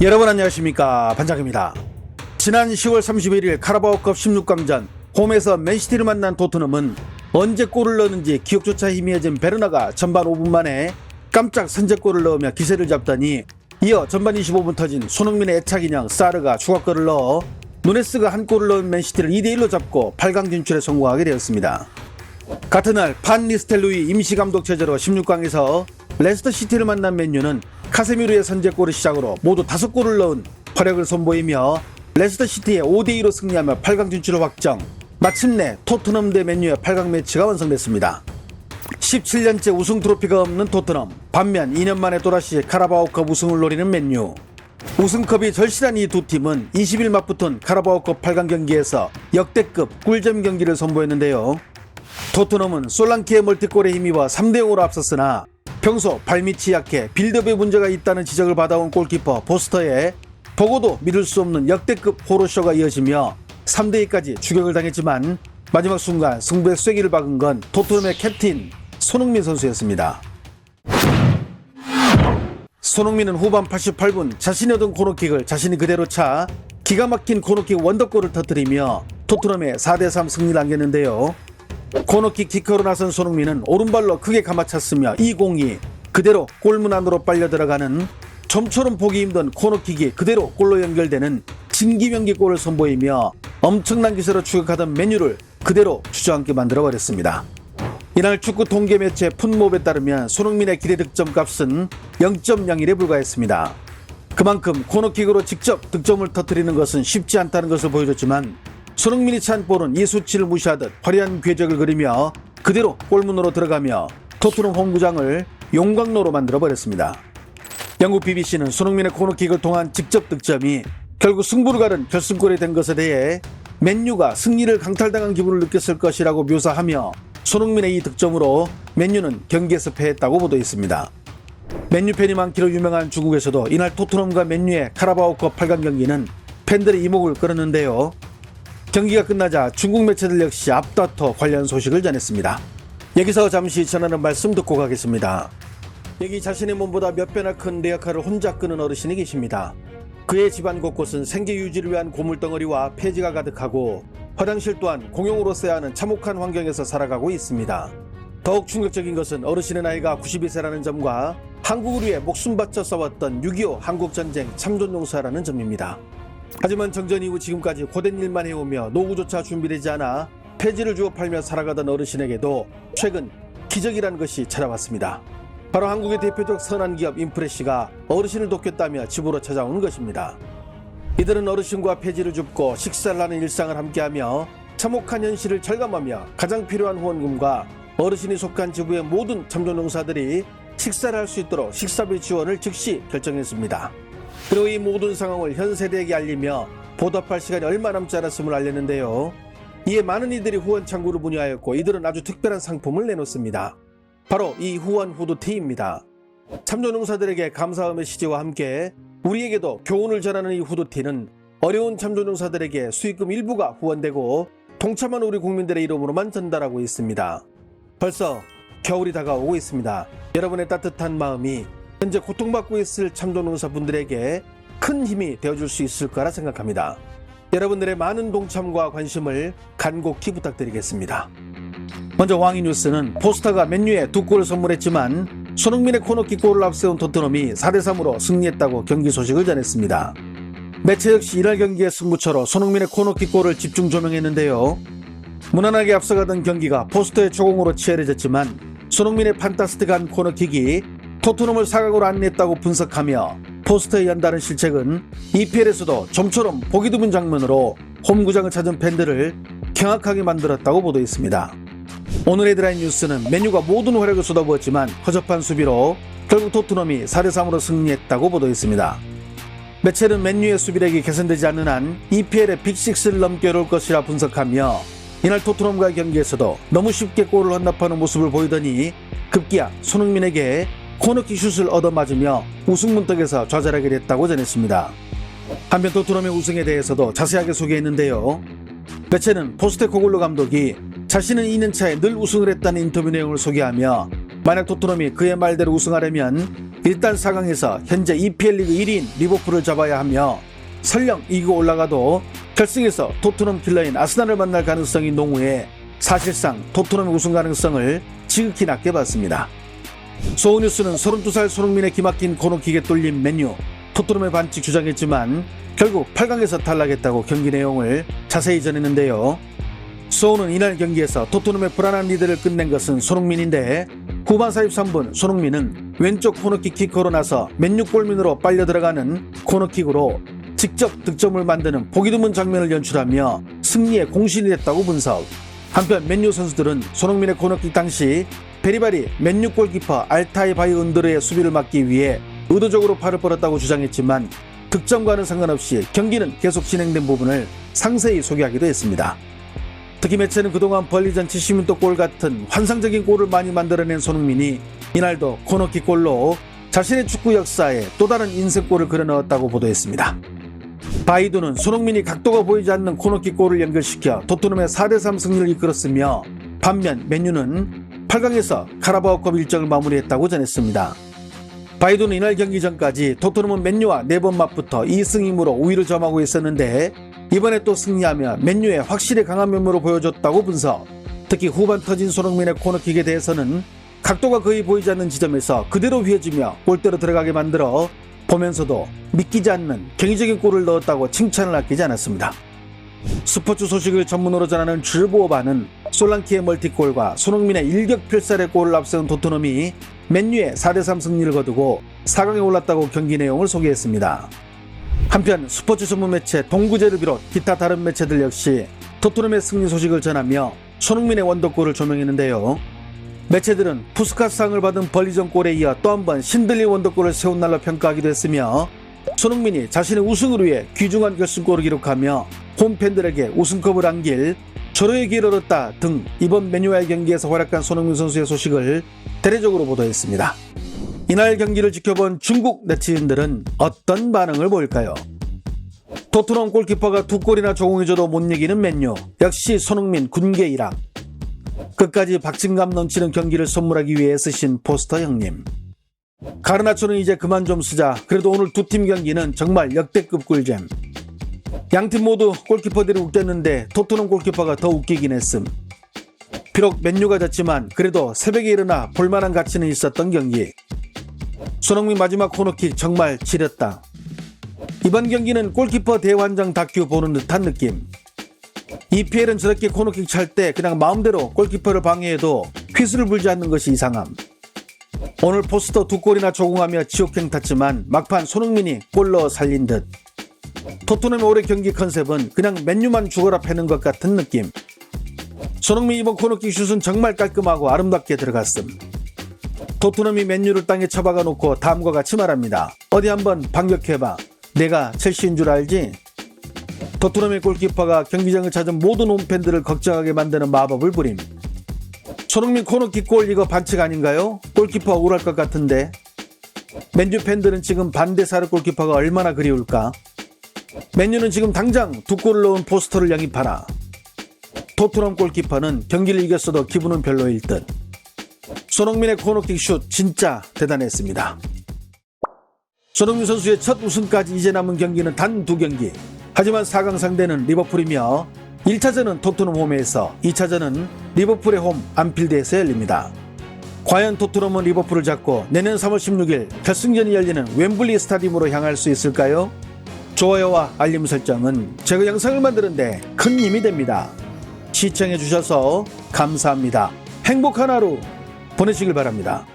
여러분 안녕하십니까 반장입니다. 지난 10월 31일 카라바오컵 16강전 홈에서 맨시티를 만난 토트넘은 언제 골을 넣었는지 기억조차 희미해진 베르나가 전반 5분 만에 깜짝 선제골을 넣으며 기세를 잡더니 이어 전반 25분 터진 손흥민의 애착 인형 사르가 추가골을 넣어 누네스가 한 골을 넣은 맨시티를 2대1로 잡고 8강 진출에 성공하게 되었습니다. 같은 날판 니스텔루이 임시감독 체제로 16강에서 레스터 시티를 만난 맨유는 카세미르의 선제골을 시작으로 모두 5골을 넣은 활약을 선보이며 레스터 시티의 5대2로 승리하며 8강 진출을 확정 마침내 토트넘 대 맨유의 8강 매치가 완성됐습니다. 17년째 우승 트로피가 없는 토트넘 반면 2년 만에 또다시 카라바오컵 우승을 노리는 맨유 우승컵이 절실한 이 두 팀은 20일 맞붙은 카라바오컵 8강 경기에서 역대급 꿀잼 경기를 선보였는데요. 토트넘은 솔랑키의 멀티골에 힘입어 3대0으로 앞섰으나 평소 발밑이 약해 빌드업에 문제가 있다는 지적을 받아온 골키퍼 보스터의 보고도 믿을 수 없는 역대급 호로쇼가 이어지며 3대2까지 추격을 당했지만 마지막 순간 승부의 쐐기를 박은 건 토트넘의 캡틴 손흥민 선수였습니다. 손흥민은 후반 88분 자신이 얻은 코너킥을 자신이 그대로 차 기가 막힌 코너킥 원더골을 터뜨리며 토트넘의 4대3 승리를 안겼는데요. 코너킥 키커로 나선 손흥민은 오른발로 크게 감아찼으며 이 공이 그대로 골문 안으로 빨려 들어가는 좀처럼 보기 힘든 코너킥이 그대로 골로 연결되는 진기명기 골을 선보이며 엄청난 기세로 추격하던 메뉴를 그대로 주저앉게 만들어 버렸습니다. 이날 축구 통계 매체 풋몹에 따르면 손흥민의 기대 득점 값은 0.01에 불과했습니다. 그만큼 코너킥으로 직접 득점을 터뜨리는 것은 쉽지 않다는 것을 보여줬지만 손흥민이 찬 볼은 이 수치를 무시하듯 화려한 궤적을 그리며 그대로 골문으로 들어가며 토트넘 홈구장을 용광로로 만들어 버렸습니다. 영국 BBC는 손흥민의 코너킥을 통한 직접 득점이 결국 승부를 가른 결승골이 된 것에 대해 맨유가 승리를 강탈당한 기분을 느꼈을 것이라고 묘사하며 손흥민의 이 득점으로 맨유는 경기에서 패했다고 보도했습니다. 맨유 팬이 많기로 유명한 중국에서도 이날 토트넘과 맨유의 카라바오컵 8강 경기는 팬들의 이목을 끌었는데요. 경기가 끝나자 중국 매체들 역시 앞다퉈 관련 소식을 전했습니다. 여기서 잠시 전하는 말씀 듣고 가겠습니다. 여기 자신의 몸보다 몇 배나 큰 레아카를 혼자 끄는 어르신이 계십니다. 그의 집안 곳곳은 생계 유지를 위한 고물덩어리와 폐지가 가득하고 화장실 또한 공용으로 써야 하는 참혹한 환경에서 살아가고 있습니다. 더욱 충격적인 것은 어르신의 나이가 92세라는 점과 한국을 위해 목숨 바쳐 싸웠던 6.25 한국전쟁 참전용사라는 점입니다. 하지만 정전 이후 지금까지 고된 일만 해오며 노후조차 준비되지 않아 폐지를 주워 팔며 살아가던 어르신에게도 최근 기적이라는 것이 찾아왔습니다. 바로 한국의 대표적 선한 기업 인프레시가 어르신을 돕겠다며 집으로 찾아오는 것입니다. 이들은 어르신과 폐지를 줍고 식사를 하는 일상을 함께하며 참혹한 현실을 절감하며 가장 필요한 후원금과 어르신이 속한 지부의 모든 참전용사들이 식사를 할 수 있도록 식사비 지원을 즉시 결정했습니다. 그리고 이 모든 상황을 현 세대에게 알리며 보답할 시간이 얼마 남지 않았음을 알렸는데요. 이에 많은 이들이 후원 창구를 문의하였고 이들은 아주 특별한 상품을 내놓습니다. 바로 이 후원 후드 티입니다. 참전용사들에게 감사의 메시지와 함께 우리에게도 교훈을 전하는 이 후드 티는 어려운 참전용사들에게 수익금 일부가 후원되고 동참한 우리 국민들의 이름으로만 전달하고 있습니다. 벌써 겨울이 다가오고 있습니다. 여러분의 따뜻한 마음이 현재 고통받고 있을 참전용사분들에게 큰 힘이 되어줄 수 있을 거라 생각합니다. 여러분들의 많은 동참과 관심을 간곡히 부탁드리겠습니다. 먼저 왕이 뉴스는 포스터가 맨유에 두 골을 선물했지만 손흥민의 코너킥 골을 앞세운 토트넘이 4대3으로 승리했다고 경기 소식을 전했습니다. 매체 역시 이날 경기의 승부처로 손흥민의 코너킥 골을 집중 조명했는데요. 무난하게 앞서가던 경기가 포스터의 초공으로 치열해졌지만 손흥민의 판타스틱한 코너킥이 토트넘을 사각으로 안냈다고 분석하며 포스터의 연다는 실책은 EPL에서도 좀처럼 보기 드문 장면으로 홈구장을 찾은 팬들을 경악하게 만들었다고 보도했습니다. 오늘의 드라인 뉴스는 메뉴가 모든 활약을 쏟아부었지만 허접한 수비로 결국 토트넘이 4대3으로 승리했다고 보도했습니다. 매체는 맨유의 수비력이 개선되지 않는 한 EPL의 빅6를 넘게 어려울 것이라 분석하며 이날 토트넘과의 경기에서도 너무 쉽게 골을 헌납하는 모습을 보이더니 급기야 손흥민에게 코너킥 슛을 얻어맞으며 우승 문턱에서 좌절하게 됐다고 전했습니다. 한편 토트넘의 우승에 대해서도 자세하게 소개했는데요. 매체는 포스테코글로 감독이 자신은 2년차에 늘 우승을 했다는 인터뷰 내용을 소개하며 만약 토트넘이 그의 말대로 우승하려면 일단 4강에서 현재 EPL 리그 1위인 리버풀을 잡아야 하며 설령 이기고 올라가도 결승에서 토트넘 킬러인 아스날을 만날 가능성이 농후해 사실상 토트넘의 우승 가능성을 지극히 낮게 봤습니다. 소우뉴스는 32살 손흥민의 기막힌 코너킥에 뚫린 맨유 토트넘의 반칙 주장했지만 결국 8강에서 탈락했다고 경기 내용을 자세히 전했는데요. 소우는 이날 경기에서 토트넘의 불안한 리드를 끝낸 것은 손흥민인데 후반 43분 손흥민은 왼쪽 코너킥 키커로 나서 맨유 골민으로 빨려 들어가는 코너킥으로 직접 득점을 만드는 보기 드문 장면을 연출하며 승리에 공신이 됐다고 분석. 한편 맨유 선수들은 손흥민의 코너킥 당시 베리바리 맨유 골키퍼 알타이 바이 은드르의 수비를 막기 위해 의도적으로 팔을 뻗었다고 주장했지만 득점과는 상관없이 경기는 계속 진행된 부분을 상세히 소개하기도 했습니다. 특히 매체는 그동안 벌리전 70m 골 같은 환상적인 골을 많이 만들어낸 손흥민이 이날도 코너킥 골로 자신의 축구 역사에 또 다른 인생골을 그려 넣었다고 보도했습니다. 바이두는 손흥민이 각도가 보이지 않는 코너킥 골을 연결시켜 토트넘의 4대3 승리를 이끌었으며 반면 맨유는 8강에서 카라바오컵 일정을 마무리했다고 전했습니다. 바이두는 이날 경기 전까지 토트넘은 맨유와 4번 맞부터 2승 2무로 우위를 점하고 있었는데 이번에 또 승리하며 맨유의 확실히 강한 면모를 보여줬다고 분석. 특히 후반 터진 손흥민의 코너킥에 대해서는 각도가 거의 보이지 않는 지점에서 그대로 휘어지며 골대로 들어가게 만들어 보면서도 믿기지 않는 경이적인 골을 넣었다고 칭찬을 아끼지 않았습니다. 스포츠 소식을 전문으로 전하는 줄보어바는 솔랑키의 멀티골과 손흥민의 일격필살의 골을 앞세운 토트넘이 맨유의 4대3 승리를 거두고 4강에 올랐다고 경기 내용을 소개했습니다. 한편 스포츠 전문 매체 동구제를 비롯 기타 다른 매체들 역시 토트넘의 승리 소식을 전하며 손흥민의 원더골을 조명했는데요. 매체들은 푸스카스상을 받은 벌리전 골에 이어 또 한 번 신들리 원더골을 세운 날로 평가하기도 했으며 손흥민이 자신의 우승을 위해 귀중한 결승골을 기록하며 홈팬들에게 우승컵을 안길 절호의 기회를 얻었다 등 이번 메뉴와의 경기에서 활약한 손흥민 선수의 소식을 대대적으로 보도했습니다. 이날 경기를 지켜본 중국 네티즌들은 어떤 반응을 보일까요? 토트넘 골키퍼가 두 골이나 조공해줘도 못 이기는 맨유 역시 손흥민 군계 일학 끝까지 박진감 넘치는 경기를 선물하기 위해 쓰신 포스터 형님 가르나초는 이제 그만 좀 쓰자 그래도 오늘 두 팀 경기는 정말 역대급 꿀잼 양 팀 모두 골키퍼들이 웃겼는데 토트넘 골키퍼가 더 웃기긴 했음 비록 맨유가 졌지만 그래도 새벽에 일어나 볼만한 가치는 있었던 경기 손흥민 마지막 코너킥 정말 지렸다. 이번 경기는 골키퍼 대환장 다큐 보는 듯한 느낌. EPL은 저렇게 코너킥 찰 때 그냥 마음대로 골키퍼를 방해해도 휘슬을 불지 않는 것이 이상함. 오늘 포스터 두 골이나 조공하며 지옥행 탔지만 막판 손흥민이 골 넣어 살린 듯. 토트넘의 올해 경기 컨셉은 그냥 맨유만 죽어라 패는 것 같은 느낌. 손흥민 이번 코너킥 슛은 정말 깔끔하고 아름답게 들어갔음. 토트넘이 맨유를 땅에 처박아 놓고 다음과 같이 말합니다. 어디 한번 반격해봐. 내가 첼시인 줄 알지? 토트넘의 골키퍼가 경기장을 찾은 모든 홈팬들을 걱정하게 만드는 마법을 부림. 손흥민 코너킥 골 이거 반칙 아닌가요? 골키퍼 억울할 것 같은데. 맨유 팬들은 지금 반대사르 골키퍼가 얼마나 그리울까? 맨유는 지금 당장 두 골을 넣은 포스터를 영입하라. 토트넘 골키퍼는 경기를 이겼어도 기분은 별로일 듯. 손흥민의 코너킥 슛 진짜 대단했습니다. 손흥민 선수의 첫 우승까지 이제 남은 경기는 단 두 경기. 하지만 4강 상대는 리버풀이며 1차전은 토트넘 홈에서 2차전은 리버풀의 홈 안필드에서 열립니다. 과연 토트넘은 리버풀을 잡고 내년 3월 16일 결승전이 열리는 웸블리 스타디움으로 향할 수 있을까요? 좋아요와 알림 설정은 제가 영상을 만드는데 큰 힘이 됩니다. 시청해 주셔서 감사합니다. 행복한 하루 보내시길 바랍니다.